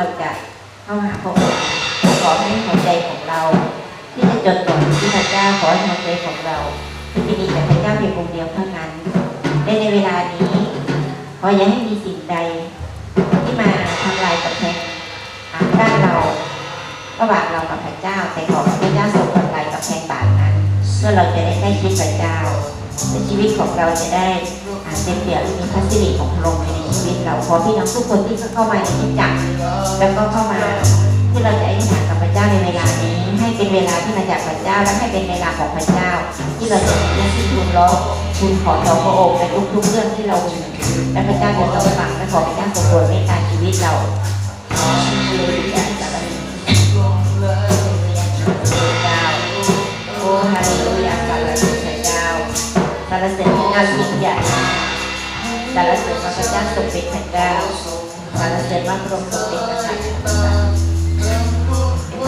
เราจะเข้าหาพระองค์ขอให้หัวใจของเรา ที่จะจดจ่ออยู่ที่พระเจ้าขอให้หัวใจของเราคือจะมีแต่พระเจ้าเพียงองค์เดียวเท่านั้นและในเวลานี้ขออย่าให้มีสิ่งใด ที่มาทำลายกับแพงด้านเราระหว่างเรากับพระเจ้าแต่ขอพระเจ้าทรงทำลายกับแพงบาปนั้นเพื่อเราจะได้ใกล้ชิดพระเจ้า ชีวิตของเราจะได้อาเต็มเปี่ยมมีพระสิริของพระองค์ในชีวิตเราขอพี่น้องทุกคนที่เข้ามาในที่จักรแล้วก็เข้ามาที่เราจะอธิษฐานกับพระเจ้าในเวลานี้ ให้เป็นเวลาที่มาจากพระเจ้าและให้เป็นเวลาของพระเจ้า ที่เราจะมีที่ทูลร้องทูลขอต่อพระองค์ในทุกๆเรื่องที่เรามีและพระเจ้าจะทรงฟังและขอพระเจ้าทรงโปรดเมตตาชีวิตเรา สรรเสริญพระเจ้าทรงเป็นพระเจ้าสรรเสริญพระพรงค์ทรงเป็นพระเจ้าเป็นพ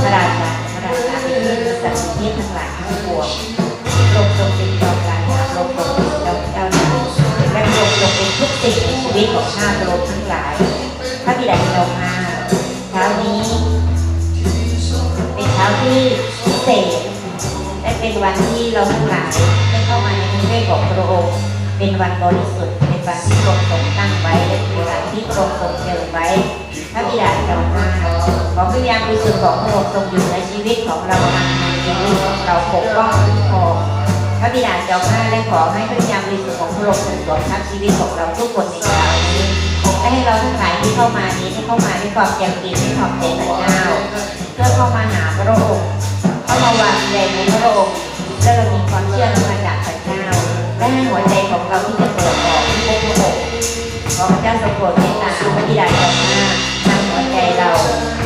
ระราชาพระราชาเป็นเทพสัตว์เทพทั้งหลายทั้งปวงพรงทรงเป็นจอมราชาพรงทรงเป็นเจ้าเจ้านายและพรงทรงเป็นทุกสิ่งในชีวิตของข้าพระองค์ทั้งหลายพระบิดาเรามาเช้านี้ เป็นเช้าที่พิเศษและเป็นวันที่เราทั้งหลายได้เข้ามาในนิเวศของพระองค์ เป็นวันบริสุทธิ์เป็นวันที่พระองค์ทรงตั้งไว้และเป็นวันที่พระองค์ทรงเจิมไว้พระบิดาเรามาขอพระยาบริสุทธิ์ของพระองค์ทรงอยู่ในชีวิตของเรานำในชีวิตของเราปกป้องคุ้มครองพระบิดาเจ้าข้าและขอให้พระยาบริสุทธิ์ของพระองค์ทรงสวมทับชีวิตของเราทุกคนในคราวนี้และให้เราทั้งหลายที่เข้ามานี้ให้เข้ามาด้วยความแจ่มกินให้ขอบใจพระเจ้าเพื่อเข้ามาหาพระองค์เข้ามาวางใจในพระองค์และเรามีความเชื่อมาจากพระเจ้า และให้หัวใจของเราที่จะเปิดออกที่พระองค์ขอพระเจ้าทรงโปรดเมตตาพระบิดาเจ้าข้านำหัวใจเรา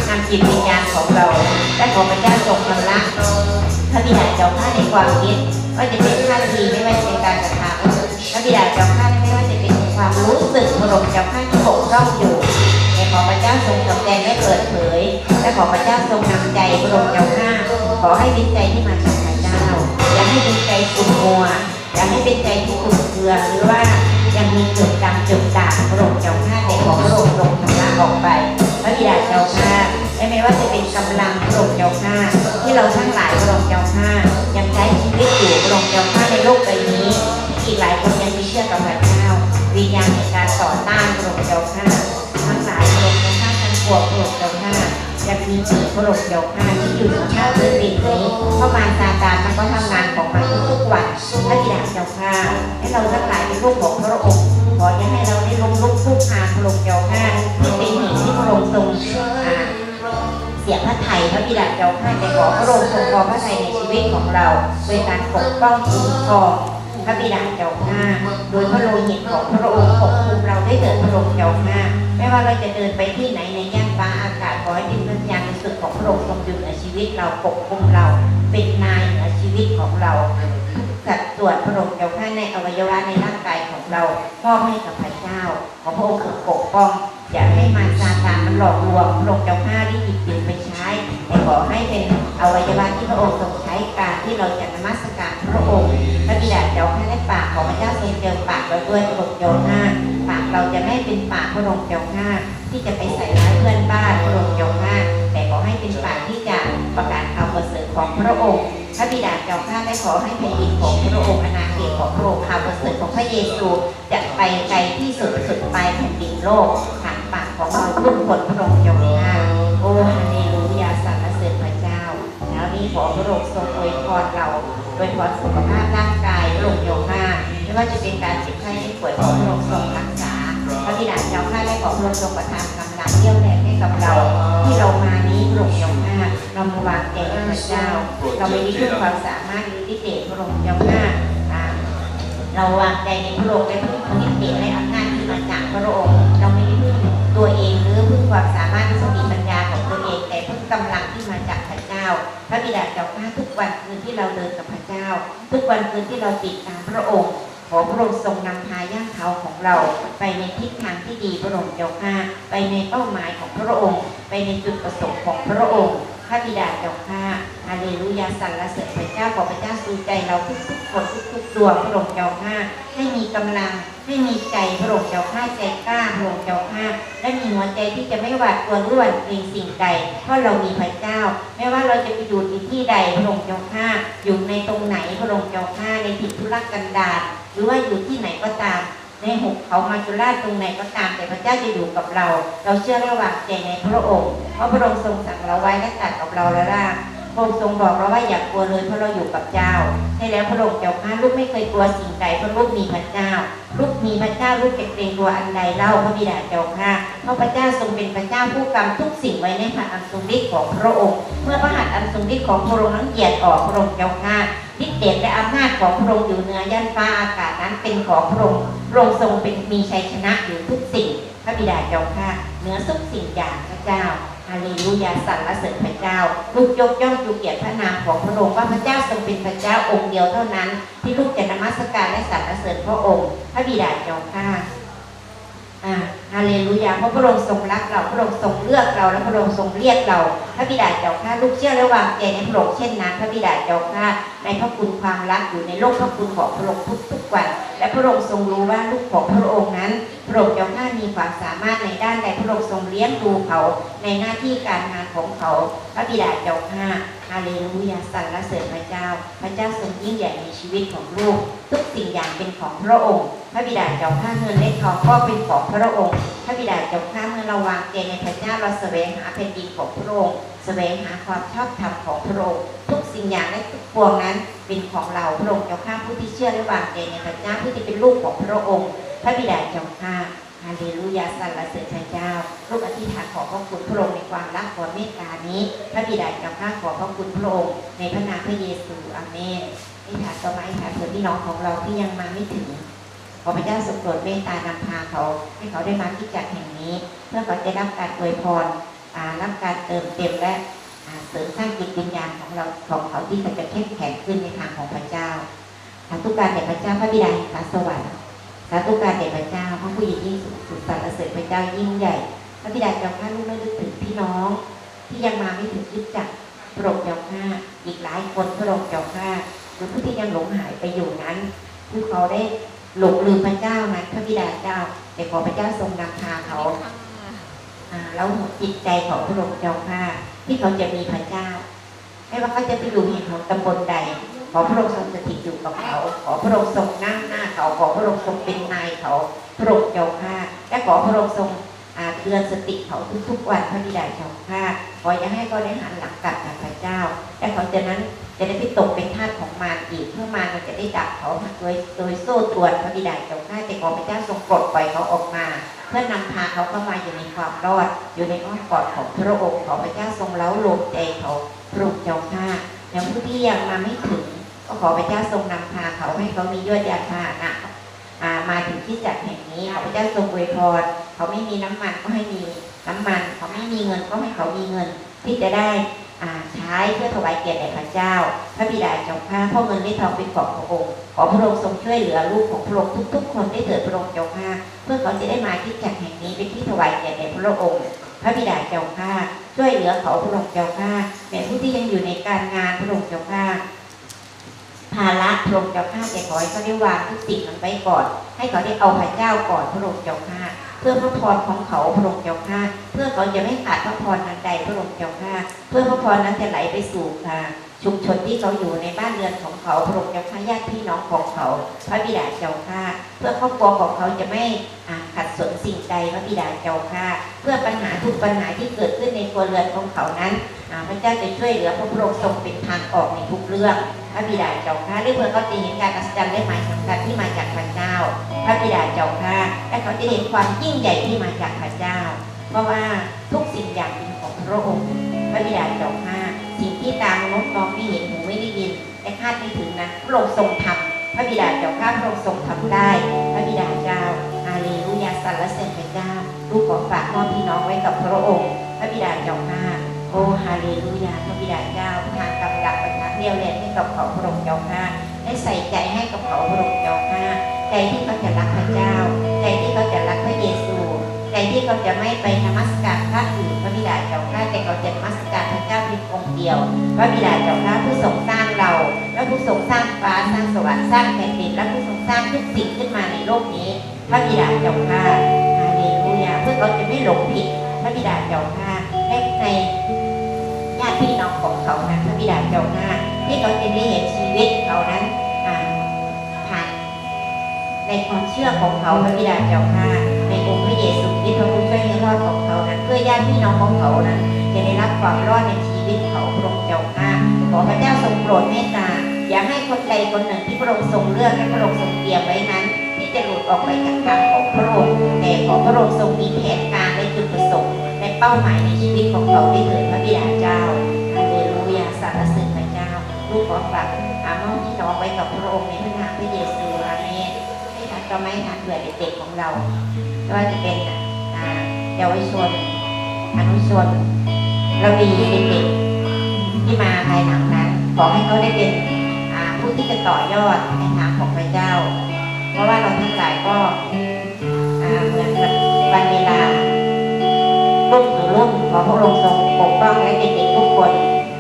นำจิตวิญญาณของเราและขอพระเจ้าทรงชำระพระบิดาเจ้าข้าในความคิดว่าจะเป็นท่าทีไม่ว่าจะเป็นการกระทำพระบิดาเจ้าข้าไม่ว่าจะเป็นความรู้สึกพระองค์เจ้าข้าที่บกพร่องอยู่แต่ขอพระเจ้าทรงสำแดงและเปิดเผย และขอพระเจ้าทรงนำใจพระองค์เจ้าข้าขอให้เป็นใจที่มาจากพระเจ้าอย่าให้เป็นใจขุ่นมัว อย่าให้เป็นใจที่ขุ่นเคืองหรือว่ายังมีจุดดำจุดด่างพระองค์เจ้าข้าแต่ขอพระองค์ทรงชำระออกไปพระบิดาเจ้าข้าและไม่ว่าจะเป็นกำลังพระองค์เจ้าข้าที่เราทั้งหลายพระองค์เจ้าข้ายังใช้ชีวิตอยู่พระองค์เจ้าข้าในโลกใบนี้อีกหลายคนยังไม่เชื่อกับพระเจ้าวิญญาณในการต่อต้านพระองค์เจ้าข้าทั้งหลายพระองค์เจ้าข้าทั้งปวงพระองค์เจ้าข้า ยังมีจิตพระองค์เจ้าข้าที่อยู่เหนือข้าพื้นดินนี้เข้าะมาซาตานมันก็ทำงานของมันทุกๆวันพระบิดาเจ้าข้าให้เราทั้งหลายเป็นลูกของพระองค์ขออย่าให้เราได้ลงลุกคุกคานพระองค์เจ้าข้าที่เป็นหตุที่พระองค์ทรงเสียพระไทยพระบิดาเจ้าข้าแต่ขอพระองค์ทรงพอพระไทยในชีวิตของเรา โดยการปกป้องคุ้มครองพระบิดาเจ้าข้าโดยพระโลหิตของพระองค์ปกคุมเราได้เดินพระองค์เจ้าข้าไม่ว่าเราจะเดินไปที่ไหนใน ฟ้าอากาศขอให้ดินวิญญาณในสุดของพระองค์ทรงอยู่ในชีวิตเราปกคุมเราเป็นนายในชีวิตของเราสัดส่วนพระองค์เจ้าข้าในอวัยวะในร่างกายของเรามอบให้กับพระเจ้า ขอพระองค์ทรงปกป้อง อย่าให้มันซาตานมันหลอกลวงพระองค์เจ้าข้าที่หยิบยืมไปใช้ แต่ขอให้เป็นอวัยวะที่พระองค์ทรงใช้การที่เราจะนมัสการพระองค์พระบิดาเจ้าข้าและปากของพระเจ้าทรงเจิมปากเราด้วยพระองค์เจ้าข้าปากเราจะไม่เป็นปากพระองค์เจ้าข้าที่จะไปใส่ร้ายเพื่อนบ้านพระองค์เจ้าข้าแต่ขอให้เป็นปากที่จะประกาศข่าวประเสริฐของพระองค์พระบิดาเจ้าข้าและขอให้แผ่นดินของพระองค์อาณาเขตของพระองค์ข่าวประเสริฐของพระเยซูจะไปไกลที่สุดสุดปลายแผ่นดินโลก ปากของเราทุกคนพระองค์เจ้าข้าโอ้ฮาเลลูยาสรรเสริญพระเจ้า แล้วนี้ขอพระองค์ทรงอวยพรเราโดยพรสุขภาพร่างกายพระองค์เจ้าข้าไม่ว่าจะเป็นการเจ็บไข้ได้ป่วยขอพระองค์ทรงรักษาพระบิดาเจ้าข้าและขอพระองค์ทรงประทานกำลังเยี่ยวแรงให้กับเรา ที่เรามานี้พระองค์เจ้าข้าเรามาวางใจในพระเจ้า เราไม่ได้พึ่งความสามารถหรือฤทธิ์เดชพระองค์เจ้าข้าอ่าเราวางใจในพระองค์และพึ่งฤทธิ์เดชและอำนาจที่มาจากพระองค์ ความสามารถสติปัญญาของตัวเอง แต่พึ่งกำลังที่มาจากพระเจ้า พระบิดาเจ้าข้าทุกวันคืนที่เราเดินกับพระเจ้า ทุกวันคืนที่เราติดตามพระองค์ขอพระองค์ทรงนำพาย่างเท้าของเรา ไปในทิศทางที่ดีพระองค์เจ้าข้าไปในเป้าหมายของพระองค์ ไปในจุดประสงค์ของพระองค์ พระบิดาเจ้าข้าฮาเลลูยาสรรเสริญพระเจ้าขอพระเจ้าสู่ใจเราทุกๆคนทุกๆดวงพระองค์เจ้าข้าให้มีกำลังให้มีใจพระองค์เจ้าข้าใจกล้าพระองค์เจ้าข้าและมีหัวใจที่จะไม่หวาดกลัวร่วนเกรงสิ่งใดเพราะเรามีพระเจ้า ไม่ว่าเราจะไปอยู่ในที่ใดพระองค์เจ้าข้าอยู่ในตรงไหนพระองค์เจ้าข้าในถิ่นทุรกันดารหรือว่าอยู่ที่ไหนก็ตาม ในหุบเขามาจุราชตรงไหนก็ตามแต่พระเจ้าจะอยู่กับเรา เราเชื่อระหว่างใจในพระองค์เพราะพระองค์ทรงสั่งเราไว้และตัดกับเราแล้วล่ะ พระองค์ทรงบอกเราว่าอย่ากลัวเลยเพราะเราอยู่กับเจ้าใช่แล้วพระองค์เจ้าข้าลูกไม่เคยกลัวสิ่งใดเพราะลูกมีพระเจ้า ลูกมีพระเจ้าลูกจะเกรงกลัวอันใดเล่าพระบิดาเจ้าข้าเพราะพระเจ้าทรงเป็นพระเจ้าผู้กำทุกสิ่งไว้ในพระอันทรงฤทธิ์ของพระองค์ เมื่อพระหัตถ์อันทรงฤทธิ์ของพระองค์นั้นเหยียดออกพระองค์เจ้าข้าฤทธิ์เดชและอำนาจของพระองค์อยู่เหนือย่านฟ้าอากาศนั้นเป็นของพระองค์พระองค์ทรงเป็นมีชัยชนะอยู่ทุกสิ่ง พระบิดาเจ้าข้าเหนือทุกสิ่งอย่างพระเจ้าาเลลูยาสรรเสริญพระเจ้า ลูกยกย่องจูเกียรติพระนามของพระองค์ว่าพระเจ้าทรงเป็นพระเจ้าองค์เดียวเท่านั้น ที่ลูกจะนมัสการและสรรเสริญพระองค์ พระบิดาเจ้าข้าอ่าฮาเลลูยาเพราะพระองค์ทรงรักเราพระองค์ทรงเลือกเราและพระองค์ทรงเรียกเรา พระบิดาเจ้าข้าลูกเชื่อและวางใจในพระองค์เช่นนั้น พระบิดาเจ้าข้าในพระคุณความรักอยู่ในโลกพระคุณของพระองค์ทุกๆวัน และพระองค์ทรงรู้ว่าลูกของพระองค์นั้น พระองค์เจ้าข้า มีความสามารถในด้านใดพระองค์ทรงเลี้ยงดูเขา ในหน้าที่การงานของเขาพระบิดาเจ้าข้าฮาเลลูยาสรรเสริญพระเจ้า พระเจ้าทรงยิ่งใหญ่ในชีวิตของลูก ทุกสิ่งอย่างเป็นของพระองค์ พระบิดาเจ้าข้าเงินและทองก็เป็นของพระองค์ พระบิดาเจ้าข้าเมื่อเราวางใจในพระเจ้าเราแสวงหาแผ่นดินของพระองค์แสวงหาความชอบธรรมของพระองค์ทุกสิ่งอย่างและทุกปวงนั้นเป็นของเราพระองค์เจ้าข้าผู้ที่เชื่อและวางใจในพระเจ้าผู้ที่เป็นลูกของพระองค์ พระบิดาเจ้าข้า ฮาเลลูยาสรรเสริญพระเจ้าลูกอธิษฐานขอพระคุณพระองค์ในความรักความเมตตานี้ พระบิดาเจ้าข้าขอพระคุณพระองค์ในพระนามพระเยซูอาเมนอธิษฐานต่อมาอธิษฐานเผื่อพี่น้องของเราที่ยังมาไม่ถึงขอพระเจ้าทรงโปรดเมตตานำพาเขา ให้เขาได้มาที่จักรแห่งนี้ เพื่อเขาจะรับการอวยพรรับการเติมเต็มและเสริมสร้างจิตวิญญาณของเราของเขาที่จะเข้มแข็งขึ้นในทางของพระเจ้าสาธุการแด่พระเจ้าพระบิดาแห่งฟ้าสวรรค์ สาธุการแด่พระเจ้าพระผู้ยิ่งยิ่งสุดสุดสรรเสริญพระเจ้ายิ่งใหญ่ พระบิดาเจ้าข้าลูกไม่ลึกถึงพี่น้อง ที่ยังมาไม่ถึงยึดจักรพระองค์เจ้าข้าอีกหลายคนพระองค์เจ้าข้าหรือผู้ที่ยังหลงหายไปอยู่นั้นผู้เขาได้หลงลืมพระเจ้านั้นพระบิดาเจ้าแต่ขอพระเจ้าทรงนำพาเขาอ่าแล้วจิตใจของพระองค์เจ้าข้าที่เขาจะมีพระเจ้าไม่ว่าเขาจะไปอยู่แห่งของตำบลใด ขอพระองค์ทรงสถิตอยู่กับเขา ขอพระองค์ทรงนั่งหน้าเขาขอพระองค์ทรงเป็นนายเขาพระองค์เจ้าข้าและขอพระองค์ทรงอาเตือนสติเขาทุกๆวันพระบิดาเจ้าข้าขออย่าให้เขาได้หันหลังกลับกับพระเจ้า และเขาจะนั้นจะได้ไม่ตกเป็นทาสของมารอีกเพื่อมารมันจะได้ดับเขาโดยโดยโซ่ตรวนพระบิดาเจ้าข้าแต่ขอพระเจ้าทรงปลดปล่อยเขาออกมา เพื่อนำพาเขาเข้ามาอยู่ในความรอด อยู่ในอ้อมกอดของพระองค์ขอพระเจ้าทรงเล้าโลมใจเขาพระองค์เจ้าข้าอย่างผู้ที่ยังมาไม่ถึง ก็ขอพระเจ้าทรงนำพาเขาให้เขามียอดยาพาหนะอ่ามาถึงที่จัดแห่งนี้ขอพระเจ้าทรงอวยพรเขาไม่มีน้ำมันก็ให้มีน้ำมัน เขาไม่มีเงินก็ให้เขามีเงิน ที่จะได้อ่าใช้เพื่อถวายเกียรติแด่พระเจ้า พระบิดาเจ้าข้าพ่อเงินได้ทองเป็นของพระองค์ขอพระองค์ทรงช่วยเหลือลูกของพระองค์ทุก ๆ คนได้เถิดพระองค์เจ้าข้าเพื่อเขาจะได้มาที่จัดแห่งนี้เป็นที่ถวายเกียรติแด่พระองค์พระบิดาเจ้าข้าช่วยเหลือเขาพระองค์เจ้าข้าแม้ผู้ที่ยังอยู่ในการงานพระองค์เจ้าข้า ภาระพระองค์เจ้าข้าแต่ขอให้เขาได้วางทุกสิ่งนั้นไว้ก่อน ให้เขาได้เอาพระเจ้าก่อนพระองค์เจ้าข้าเพื่อพระพรของเขาพระองค์เจ้าข้าเพื่อเขาจะไม่ขาดพระพรนั้นใดพระองค์เจ้าข้าเพื่อพระพรนั้นจะไหลไปสู่อ่า ชุมชนที่เขาอยู่ในบ้านเรือนของเขาพระองค์เจ้าข้าญาติพี่น้องของเขา พระบิดาเจ้าข้าเพื่อครอบครัวของเขาจะไม่ขัดสนสิ่งใดพระบิดาเจ้าข้าเพื่อปัญหาทุกปัญหาที่เกิดขึ้นในครัวเรือนของเขานั้นพระเจ้าจะช่วยเหลือพระพระองค์ทรงเป็นทางออกในทุกเรื่องพระบิดาเจ้าข้าหรือเพื่อเขาจะเห็นการอัศจรรย์และหมายสำคัญที่มาจากพระเจ้า พระบิดาเจ้าข้าและเขาจะเห็นความยิ่งใหญ่ที่มาจากพระเจ้า เพราะว่าทุกสิ่งอย่างเป็นของพระองค์ พระบิดาเจ้าข้า ที่ตามนุษย์มองไม่เห็นหูไม่ได้ยินและคาดไม่ถึงนั้นพระองค์ทรงทำพระบิดาเจ้าข้าพระองค์ทรงทำได้ พระบิดาเจ้าฮาเลลูยาสรรเสริญพระเจ้าลูกขอฝากมอบพี่น้องไว้กับพระองค์ พระบิดาเจ้าข้าโอ้ฮาเลลูยาพระบิดาเจ้าทางกำลังประทะเรียวแรงให้กับเขาพระองค์เจ้าข้าได้ใส่ใจให้กับเขาพระองค์เจ้าข้าใจที่เขาจะรักพระเจ้า ใจที่เขาจะรักพระเยซู ที่เขาจะไม่ไปนมัสการพระอื่นพระบิดาเจ้าข้าแต่เขาจะนมัสการพระเจ้าเพียงองค์เดียว พระบิดาเจ้าข้าผู้ทรงสร้างเรา และผู้ทรงสร้างฟ้าสร้างสวรรค์สร้างแผ่นดินและผู้ทรงสร้างทุกสิ่งขึ้นมาในโลกนี้ พระบิดาเจ้าข้าฮาเลลูยาเพื่อเขาจะไม่หลงผิดพระบิดาเจ้าข้าและในญาติพี่น้องของเขานั้นพระบิดาเจ้าข้าที่เขาจะได้เห็นชีวิตเขานั้นผ่านในความเชื่อของเขาพระบิดาเจ้าข้า ยซูคริสต์พระผู้ช่วยให้รอดของเขานั้นเพื่อญาติพี่น้องของเขานั้นจะได้รับความรอดในชีวิตเขาพระองค์เจ้าข้าขอพระเจ้าทรงโปรดเมตตาอย่าให้คนใดคนหนึ่งที่พระองค์ทรงเลือกและพระองค์ทรงเตรียมไว้นั้น ที่จะหลุดออกไปจากทางของพระองค์แต่ขอพระองค์ทรงมีแผนการและจุดประสงค์และเป้าหมายในชีวิตของเขาได้เถิดพระบิดาเจ้าฮาเลลูยาสรรเสริญพระเจ้าลูกขอฝากอามองที่น้องไว้กับพระองค์ในพระนามพระเยซูอาเมนให้ทานก็ไม่ทานเผื่อเด็กๆของเราไม่ว่าจะเป็น เยาวชนอนุชนเราดีเด็กๆที่มาภายหลังนั้น ขอให้เขาได้เป็นผู้ที่จะต่อยอดในทางของพระเจ้า เพราะว่าเราทั้งหลายก็เหมือนกับวันเวลารุ่งหรือรุ่งขอพระองค์ทรงปกป้องและเด็กๆทุกคน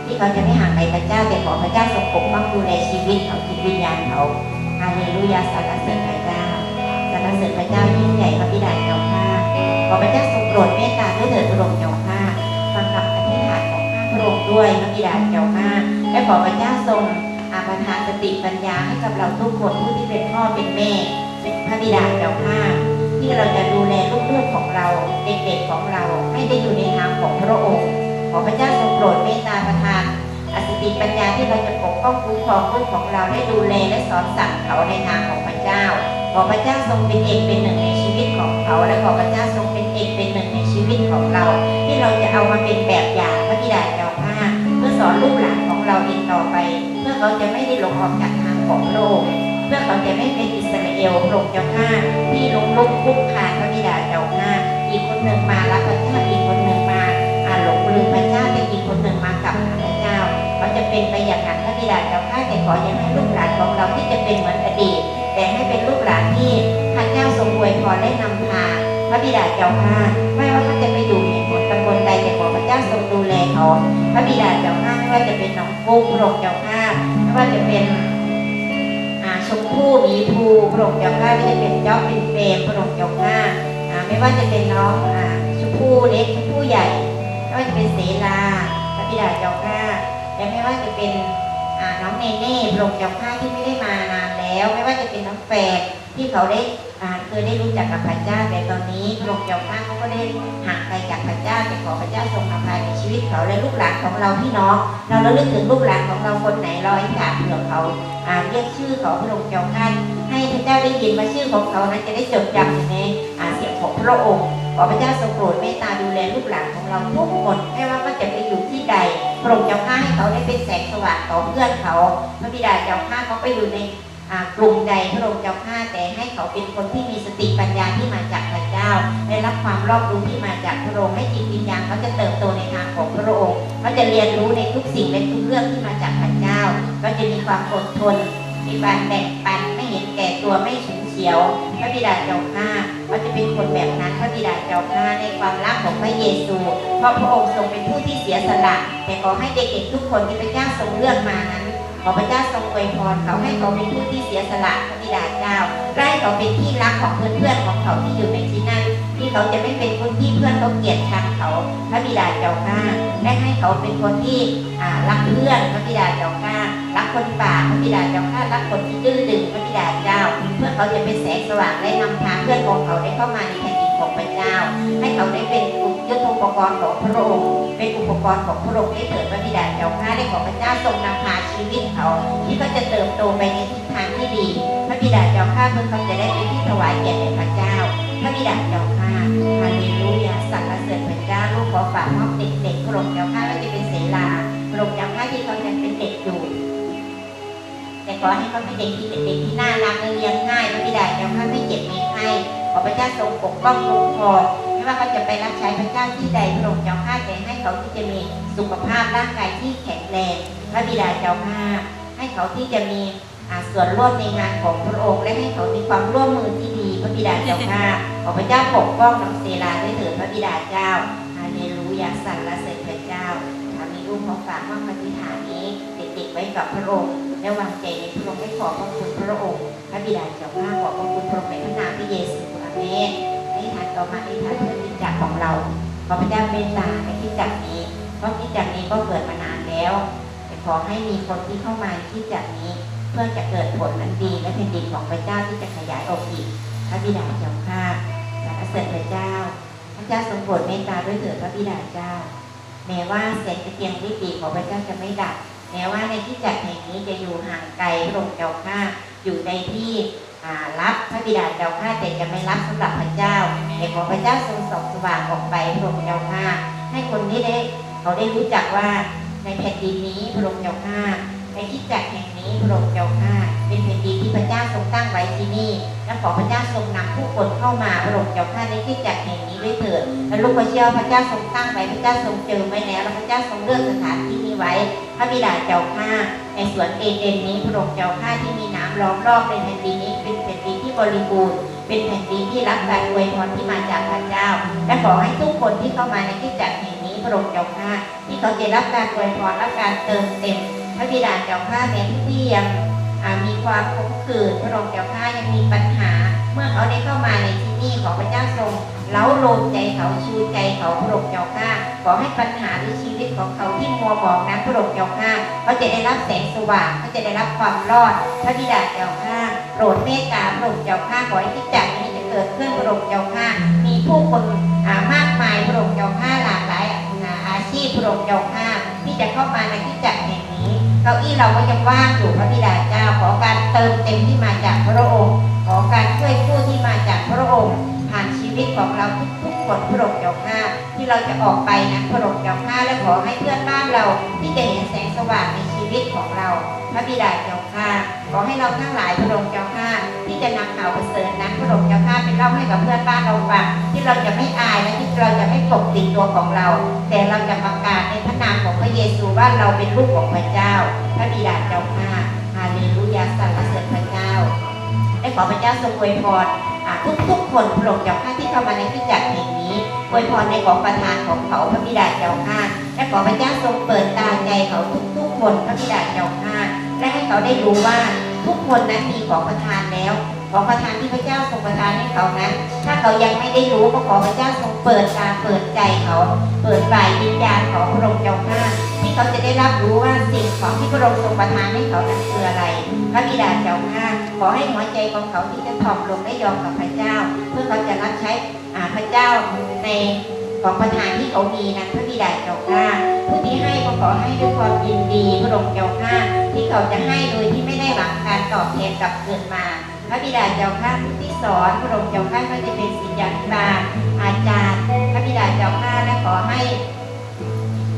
ที่เขาจะไม่ห่างไกลพระเจ้าแต่ขอพระเจ้าทรงปกป้องดูแลชีวิตเขาจิตวิญญาณเขาฮาเลลูยาสรรเสริญพระเจ้าสรรเสริญพระเจ้ายิ่งใหญ่พระบิดาเจ้าข้า ขอพระเจ้าทรงโปรดเมตตาด้วยเถิดพระองค์เจ้าข้าฟังคำอธิษฐานของข้าพระองค์ด้วยพระบิดาเจ้าข้าและขอพระเจ้าทรงอาประทานสติปัญญาให้กับเราทุกคนผู้ที่เป็นพ่อเป็นแม่เป็นพระบิดาเจ้าข้าที่เราจะดูแลลูกๆของเราเด็กๆของเราให้ได้อยู่ในทางของพระองค์ขอพระเจ้าทรงโปรดเมตตาประทานอสติปัญญาที่เราจะปกป้องคุ้มครองลูกของเราได้ดูแลและสอนสั่งเขาในทางของพระเจ้า ขอพระเจ้าทรงเป็นเอกเป็นหนึ่งในชีวิตของเขา และขอพระเจ้าทรงเป็นเอกเป็นหนึ่งในชีวิตของเรา ที่เราจะเอามาเป็นแบบอย่างพระบิดาเจ้าข้าเพื่อสอนลูกหลานของเราเอีกต่อไป เพื่อเขาจะไม่ได้หลงออกจากทางของโลกเพื่อเขาจะไม่เป็นอิสราเอลพระองค์เจ้าข้าที่หลงลุกคุกคานพระบิดาเจ้าข้าอีกคนหนึ่งมารับพระเจ้าอีกคนหนึ่งมาอ่าหลงลืมพระเจ้าแต่อีกคนหนึ่งมากลับหาพระเจ้าเขาจะเป็นไปอย่างนั้นพระบิดาเจ้าข้าแต่ขออย่าให้ลูกหลานของเราที่จะเป็นเหมือนอดีต แต่ให้เป็นลูกหลาน ที่พระเจ้าทรงอวยพรได้นำพาพระบิดาเจ้าข้าไม่ว่าเขาจะไปอยู่ในหมู่ตำบลใดแต่ขอพระเจ้าทรงดูแลเขาพระบิดาเจ้าข้าไม่ว่าจะเป็นน้องฟุ๊กพระองค์เจ้าข้าไม่ว่าจะเป็นชมพู่มีภูพระองค์เจ้าข้าไม่ว่าจะเป็นจ๊อเป็นเฟรมพระองค์เจ้าข้าอ่าไม่ว่าจะเป็นน้องชมพู่เล็กชมพู่ใหญ่ไม่ว่าจะเป็นเสลาพระบิดาเจ้าข้าและไม่ว่าจะเป็นน้องเนเน่พระองค์เจ้าข้าที่ไม่ได้มานาน แล้ว ไม่ว่าจะเป็นน้องแฝดที่เขาได้อ่าเคยได้รู้จักกับพระเจ้าแต่ตอนนี้พระองเจ้าข้าเขาก็ได้ห่างไกลจากพระเจ้าแต่ขอพระเจ้าทรงนำพาในชีวิตเขาและลูกหลานของเราพี่น้อง เราระลึกถึงลูกหลานของเราคนไหนเราอธิษฐานเผื่อเขาอ่าเรียกชื่อเขาพระองค์เจ้าข้าให้พระเจ้าได้ยินว่าชื่อของเขานั้นจะได้จดจำอยู่ในอ่าเสียงของพระองค์ขอพระเจ้าทรงโปรดเมตตาดูแลลูกหลานของเราทุกคนไม่ว่าเขาจะไปอยู่ที่ใดพระองค์เจ้าข้าให้เขาได้เป็นแสงสว่างต่อเพื่อนเขาพระบิดาเจ้าข้าเขาไปอยู่ใน กลุ่มใดพระองค์เจ้าข้าแต่ให้เขาเป็นคนที่มีสติปัญญาที่มาจากพระเจ้า ได้รับความรอบรู้ที่มาจากพระองค์ให้จิตวิญญาณเขาจะเติบโตในทางของพระองค์เขาจะเรียนรู้ในทุกสิ่งและทุกเรื่องที่มาจากพระเจ้า ก็จะมีความอดทนมีการแบ่งปันไม่เห็นแก่ตัวไม่ฉุนเฉียว พระบิดาเจ้าข้าเขาจะเป็นคนแบบนั้นพระบิดาเจ้าข้าในความรักของพระเยซูเพราะพระองค์ทรงเป็นผู้ที่เสียสละ แต่ขอให้เด็กๆทุกคนที่พระเจ้าทรงเลือกมานั้น ขอพระเจ้าทรงอวยพรเขาให้เขาเป็นผู้ที่เสียสละพระบิดาเจ้าและให้เขาเป็นที่รักของเพื่อนๆของเขาที่อยู่ในที่นั่นที่เขาจะไม่เป็นคนที่เพื่อนเขาเกลียดชังเขาพระบิดาเจ้าข้าและให้เขาเป็นคนที่รักเพื่อนพระบิดาเจ้าข้ารักคนป่าพระบิดาเจ้าข้ารักคนที่ดื้อดึงพระบิดาเจ้า เพื่อเขาจะเป็นแสงสว่างและนำทางเพื่อนของเขาได้เข้ามาในแผ่นดินของพระเจ้า ให้เขาได้เป็น ยุทธปกรณ์ของพระองค์เป็นอุปกรณ์ของพระองค์ได้เถิดพระบิดาเจ้าข้าได้ขอพระเจ้าทรงนำพาชีวิตเขา ที่เขาจะเติบโตไปในทิศทางที่ดีพระบิดาเจ้าข้าเพื่อเขาจะได้เป็นที่ถวายเกียรติแด่พระเจ้าพระบิดาเจ้าข้าฮาเลลูยาสรรเสริญพระเจ้าลูกขอฝากมอบเด็กๆพระองค์เจ้าข้าว่าจะเป็นเสลาพระองค์เจ้าข้าที่เขายังเป็นเด็กอยู่แต่ขอให้เขาเป็นเด็กที่เป็นเด็กที่น่ารักเลี้ยงง่ายพระบิดาเจ้าข้าไม่เจ็บไม่ไข้ขอพระเจ้าทรงปกป้องคุ้มครอง ว่าเขาจะไปรับใช้พระเจ้าที่ใดพระองค์เจ้าข้าแต่ให้เขาที่จะมีสุขภาพร่างกายที่แข็งแรงพระบิดาเจ้าข้าให้เขาที่จะมีส่วนร่วมในงานของพระองค์ และให้เขามีความร่วมมือที่ดีพระบิดาเจ้าข้าขอพระเจ้าปกป้องน้องเซลาด้วยเถิดพระบิดาเจ้าฮาเลลูยาสรรเสริญพระเจ้าถ้ามีลูกของฝากมากปฏิฐานนี้ติดๆไว้กับพระองค์และวางใจในพระองค์ให้ขอบพระคุณพระองค์ พระบิดาเจ้าข้าขอบพระคุณพระองค์ในพระนามพระเยซูอาเมน ในทาต่อมาในทานเพื่อนจักรของเราขอพระเจ้าเมตตาในที่จักรนี้ เพราะที่จักรนี้ก็เกิดมานานแล้วแต่ขอให้มีคนที่เข้ามาที่จักรนี้ เพื่อจะเกิดผลอันดีและแผ่นดินของพระเจ้าที่จะขยายออกอีกพระบิดาเจ้าข้าสรรเสริญพระเจ้า พระเจ้าทรงโปรดเมตตาด้วยเถิดพระบิดาเจ้า แม้ว่าแสงตะเกียงทธิ์ดีของพระเจ้าจะไม่ดับแม้ว่าในที่จักแห่งนี้จะอยู่ห่างไกลพระองค์เจ้าข้าอยู่ในที่ รับพระบิดาเจ้าข้าแต่จะไม่รับสำหรับพระเจ้าแต่ขอพระเจ้าทรงส่องสว่างออกไปพระองค์เจ้าข้าให้คนที่ได้เขาได้รู้จักว่าในแผ่นดินนี้พระองค์เจ้าข้าในที่จักรแห่ง นี้พระองค์เจ้าข้าเป็นแผ่นดินที่พระเจ้าทรงตั้งไว้ที่นี่และขอพระเจ้าทรงนำผู้คนเข้ามาพระองค์เจ้าข้าในที่จักรแห่งนี้ด้วยเถิดและลูกก็เชื่อว่าพระเจ้าทรงตั้งไว้พระเจ้าทรงเจิมไว้แล้วและพระเจ้าทรงเลือกสถานที่นี้ไว้ พระบิดาเจ้าข้าในสวนเอเดนนี้พระองค์เจ้าข้าที่มีน้ำล้อมรอบในแผ่นดินนี้เป็นแผ่นดินที่บริบูรณ์เป็นแผ่นดินที่รับการอวยพรที่มาจากพระเจ้า และขอให้ทุกคนที่เข้ามาในที่จักรแห่งนี้พระองค์เจ้าข้าที่เขาจะรับการอวยพรและการเติมเต็ม พระบิดาเจ้าข้าแม้ที่ยังอ่ามีความขมขื่นพระองค์เจ้าข้ายังมีปัญหา เมื่อเขาได้เข้ามาในที่นี่ขอพระเจ้าทรงเล้าโลมใจเขาชูใจเขาพระองค์เจ้าข้าขอให้ปัญหาหรือชีวิตของเขาที่มัวหมองนั้นพระองค์เจ้าข้าเขาจะได้รับแสงสว่างเขาจะได้รับความรอด พระบิดาเจ้าข้าโปรดเมตตาพระองค์เจ้าข้าขอให้ที่จากนี้จะเกิดขึ้นพระองค์เจ้าข้ามีผู้คนมากมายพระองค์เจ้าข้าหลากหลายอาชีพพระองค์เจ้าข้าที่จะเข้ามาในที่จักแห่งนี้ เก้าอี้เราก็ยังว่างอยู่พระบิดาเจ้า ขอการเติมเต็มที่มาจากพระองค์ ขอการช่วยผู้ที่มาจากพระองค์ผ่านชีวิตของเราทุกๆคนพระองค์เจ้าข้าที่เราจะออกไปนะพระองค์เจ้าข้าและขอให้เพื่อนบ้านเราที่จะเห็นแสงสว่างในชีวิตของเรา พระบิดาเจ้า ข้าขอให้เราทั้งหลายพระองค์เจ้าข้าที่จะนำข่าวประเสริฐนั้นพระองค์เจ้าข้าไปเล่าให้กับเพื่อนบ้านเราฟังที่เราจะไม่อายและที่เราจะไม่ปกปิดตัวของเรา แต่เราจะประกาศในพระนามของพระเยซูว่าเราเป็นลูกของพระเจ้า พระบิดาเจ้าข้าฮาเลลูยาสรรเสริญพระเจ้าและขอพระเจ้าทรงอวยพรอ่าทุกๆคนโปรดเจ้าข้าที่เข้ามาในที่จักรแห่งนี้อวยพรในของประทานของเขาพระบิดาเจ้าข้าและขอพระเจ้าทรงเปิดตาใจเขาทุกๆคนพระบิดาเจ้าข้าและ เขาได้รู้ว่าทุกคนนั้นมีของประทานแล้ว ของประทานที่พระเจ้าทรงประทานให้เขานั้น ถ้าเขายังไม่ได้รู้ก็ขอพระเจ้าทรงเปิดตาเปิดใจเขา เปิดฝ่ายวิญญาณของพระองค์เจ้าข้าที่เขาจะได้รับรู้ว่าสิ่งของที่พระองค์ทรงประทานให้เขานั้นคืออะไร พระบิดาเจ้าข้าขอให้หัวใจของเขาที่จะถ่อมลงได้ยอมกับพระเจ้า เพื่อเขาจะรับใช้พระเจ้าในของประทานที่เขามีนั้นพระบิดาเจ้าข้า ผู้ที่ให้ก็ขอให้ด้วยความยินดีพระองค์เจ้าข้าที่เขาจะให้โดยที่ไม่ได้หวังการตอบแทนกลับคืนมา พระบิดาเจ้าข้าผู้ที่สอนพระองค์เจ้าข้าก็จะเป็นศิษยาธิบาลอาจารย์ พระบิดาเจ้าข้าและขอให้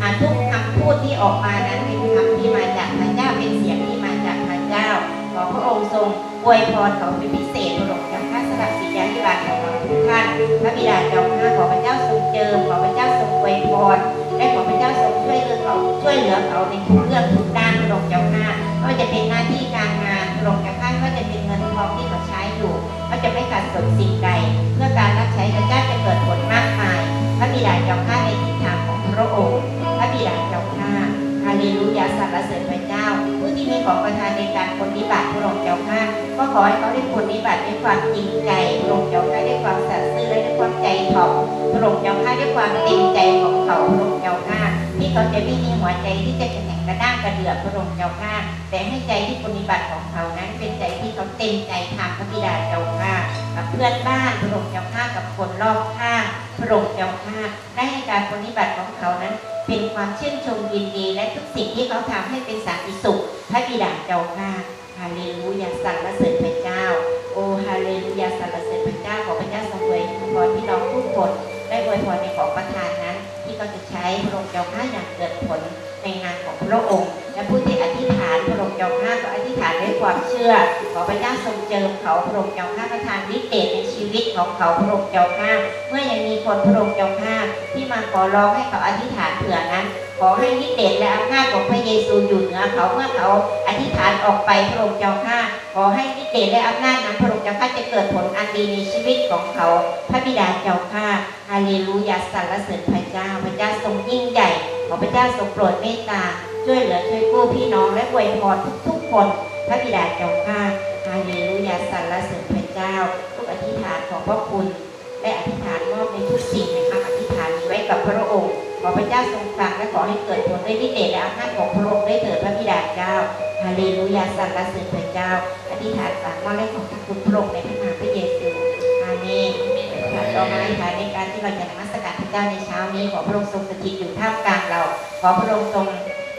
อ่าทุกคำพูดที่ออกมานั้นเป็นคำที่มาจากพระเจ้าเป็นเสียงที่มาจากพระเจ้าขอพระองค์ทรงอวยพรเขาเป็นพิเศษพระองค์เจ้าข้าสำหรับศิษยาธิบาลของเราทุกท่านพระบิดาเจ้าข้าขอพระเจ้าทรงเจิมขอพระเจ้าทรงอวยพรและขอพระเจ้าทรง ช่วยเหลือเขาช่วยเหลือเขาในทุกเรื่องทุกด้านพรงเจ้าข้าไม่ว่าจะเป็นหน้าที่การงานพรงค์เจ้าข้าก็จะเป็นเงินทองที่เขาใช้อยู่ ก็จะไม่ขาดสนสิ่งใด เพื่อการรับใช้พระเจ้าจะเกิดผลมากมายพระบิดาเจ้าข้าในทิศทางของพระองค์พระบิดาเจ้าข้าฮาเลลูยาสรรเสริญพระเจ้า ผู้ที่มีของประทานในการปฏิบัติพระองค์เจ้าข้าก็ขอให้เขาได้ปฏิบัติด้วยความจริงใจพระองค์เจ้าข้าด้วยความสัตย์ซื่อและด้วยความใจถ่อมพระองค์เจ้าข้าด้วยความเต็มใจของเขาพระองค์เจ้าข้า เขาจะไม่มีหัวใจที่จะแข็งกระด้างกระเดือกพระองค์เจ้าข้าแต่ให้ใจที่ปฏิบัติของเขานั้น เป็นใจที่เขาเต็มใจทำพระบิดาเจ้าข้ากับเพื่อนบ้านพระองค์เจ้าข้ากับคนรอบข้างพระองค์เจ้าข้าได้ให้การปฏิบัติของเขานั้น เป็นความชื่นชมยินดี และทุกสิ่งที่เขาทำให้เป็นสันติสุขพระบิดาเจ้าข้าฮาเลลูยาสรรเสริญพระเจ้า โอฮาเลลูยาสรรเสริญพระเจ้าขอพระเจ้าทรงอวยพรพี่น้องทุกคนได้อวยพรในขอ ใช้พระองค์เจ้าข้าอย่างเกิดผลในงานของพระองค์ และผู้ที่อธิษฐานพ ระองค์เจ้าข้าก็อธิษฐานด้วยความเชื่อ ขอพระเจ้าทรงเจิมเขาพระองค์เจ้าข้าประทานฤทธิ์เดชในชีวิตของเขาพระองค์เจ้าข้าเมื่อยังมีคนพระองค์เจ้าข้าที่มาขอร้องให้เขาอธิษฐานเผื่อนั้นขอให้ฤทธิ์เดชและอำนาจของพระเยซูอยู่เหนือเขาเมื่อเขาอธิษฐานออกไปพระองค์เจ้าข้าขอให้ฤทธิ์เดชและอำนาจนั้นพระองค์เจ้าข้าจะเกิดผลอันดีในชีวิตของเขา พระบิดาเจ้าข้าฮาเลลูยาสรรเสริญพระเจ้า พระเจ้าทรงยิ่งใหญ่ขอพระเจ้าทรงโปรดเมตตา ช่วยเหลือช่วยกู้พี่น้องและอวยพรทุกๆคน พระบิดาเจ้าข้าฮาเลลูยาสรรเสริญพระเจ้าทุกอธิษฐานของพระคุณ และอธิษฐานมอบในทุกสิ่งนะคะอธิษฐานนี้ไว้กับพระองค์ ขอพระเจ้าทรงฟังและขอให้เกิดผลด้วยฤทธิ์เดชและอำนาจของพระองค์ได้เถิดพระบิดาเจ้าฮาเลลูยาสรรเสริญพระเจ้า อธิษฐานฝากมอบและของคุณพระองค์ในพระนามพระเยซูอาเมนค่ะต่อมาอธิษฐานในการที่เราจะนมัสการพระเจ้าในเช้านี้ ขอพระองค์ทรงสถิตอยู่ท่ามกลางเรา ขอพระองค์ทรง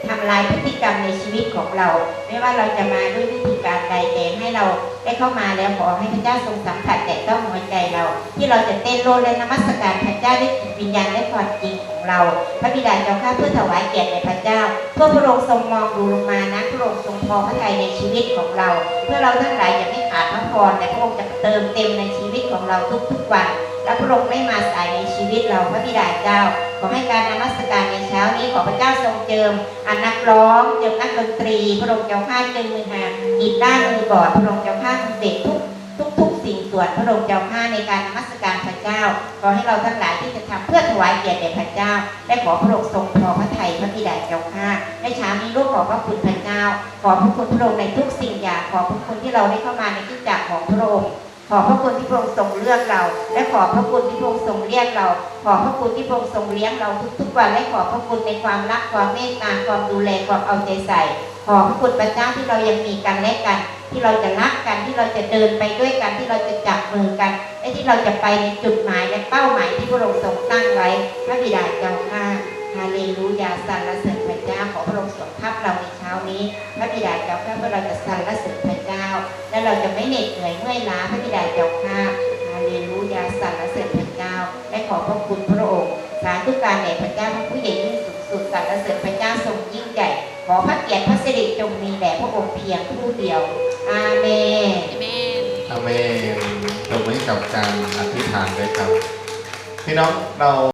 ทำลายพฤติกรรมในชีวิตของเรา ไม่ว่าเราจะมาด้วยวิธีการใดแต่ให้เราได้เข้ามาแล้วขอให้พระเจ้าทรงสัมผัสแต่ต้องหัวใจเรา ที่เราจะเต้นโลดและนมัสการพระเจ้าด้วยจิตวิญญาณและความจริงของเรา พระบิดาเจ้าข้าเพื่อถวายเกียรติแด่พระเจ้า เพื่อพระองค์ทรงมองดูลงมานะพระองค์ทรงพอพระทัยในชีวิตของเรา เพื่อเราทั้งหลายจะไม่ขาดพระพรแต่พระองค์จะเติมเต็มในชีวิตของเราทุกๆวันและพระองค์ไม่มาสายในชีวิตเราพระบิดาเจ้า ขอให้การนมัสการในเช้านี้ขอพระเจ้าทรงเจิมอันนักร้องเจิมนักดนตรี พระองค์เจ้าข้าเจิมมือหากีตาร์มือบอร์ดพระองค์เจ้าข้ามือเด็กทุกทุกทุกสิ่งส่วนพระองค์เจ้าข้าในการนมัสการพระเจ้า ขอให้เราทั้งหลายที่จะทำเพื่อถวายเกียรติแด่พระเจ้าและขอพระองค์ทรงพอพระทัยพระบิดาเจ้าข้าในเช้านี้ลูกขอพระคุณพระเจ้า ขอพระคุณพระองค์ในทุกสิ่งอย่างขอพระคุณที่เราได้เข้ามาในที่จักของพระองค์ ขอพระคุณที่พระองค์ทรงเลือกเรา และขอพระคุณที่พระองค์ทรงเรียกเรา ขอพระคุณที่พระองค์ทรงเลี้ยงเราทุกๆวันและขอพระคุณในความรักความเมตตาความดูแลความเอาใจใส่ ขอพระคุณพระเจ้าที่เรายังมีกันและกัน ที่เราจะรักกันที่เราจะเดินไปด้วยกันที่เราจะจับมือกัน และที่เราจะไปในจุดหมายและเป้าหมายที่พระองค์ทรงตั้งไว้พระบิดาเจ้าข้าฮาเลลูยาสรรเสริญพระเจ้าขอพระองค์ทรงทับเราในเช้านี้ พระบิดาเจ้าข้าเพื่อเราจะสรรเสริญพระเจ้า และเราจะไม่เหน็ดเหนื่อยเมื่อยล้าพระบิดาเจ้าข้าฮาเลลูยาสรรเสริญพระเจ้าและขอพระคุณพระองค์สาธุการแด่พระเจ้าพระผู้ใหญ่ยิ่งสูงสุดสรรเสริญพระเจ้าทรงยิ่งใหญ่ขอพระเกียรติพระสิริจงมีแด่พระองค์เพียงผู้เดียว อาเมนอาเมนเราไม่กับการอธิษฐานด้วยครับพี่น้องเรา